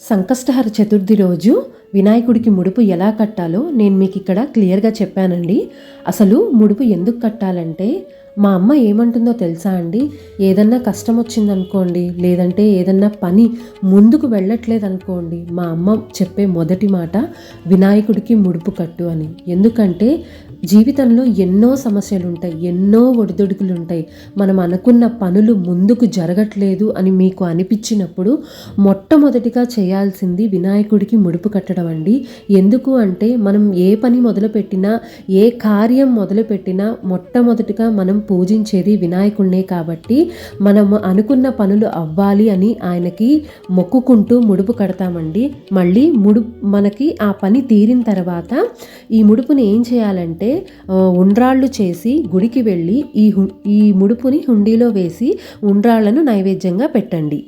సంకష్టహర చతుర్థి రోజు వినాయకుడికి ముడుపు ఎలా కట్టాలో నేను మీకు ఇక్కడ క్లియర్గా చెప్పానండి. అసలు ముడుపు ఎందుకు కట్టాలంటే మా అమ్మ ఏమంటుందో తెలుసా అండి? ఏదన్నా కష్టం వచ్చిందనుకోండి లేదంటే ఏదన్నా పని ముందుకు వెళ్ళట్లేదు అనుకోండి మా అమ్మ చెప్పే మొదటి మాట వినాయకుడికి ముడుపు కట్టు అని. ఎందుకంటే జీవితంలో ఎన్నో సమస్యలు ఉంటాయి ఎన్నో ఒడిదొడుకులు ఉంటాయి మనం అనుకున్న పనులు ముందుకు జరగట్లేదు అని మీకు అనిపించినప్పుడు మొట్టమొదటిగా చేయాల్సింది వినాయకుడికి ముడుపు కట్టడం అండి. ఎందుకు అంటే మనం ఏ పని మొదలుపెట్టినా ఏ కార్యం మొదలుపెట్టినా మొట్టమొదటిగా మనం పూజించేది వినాయకుడినే కాబట్టి మనం అనుకున్న పనులు అవ్వాలి అని ఆయనకి మొక్కుకుంటూ ముడుపు కడతామండి. మళ్ళీ ముడు మనకి ఆ పని తీరిన తర్వాత ఈ ముడుపుని ఏం చేయాలంటే ఉండ్రాళ్ళు చేసి గుడికి వెళ్ళి ఈ హు ఈ ముడుపుని హుండీలో వేసి ఉండ్రాళ్ళను నైవేద్యంగా పెట్టండి.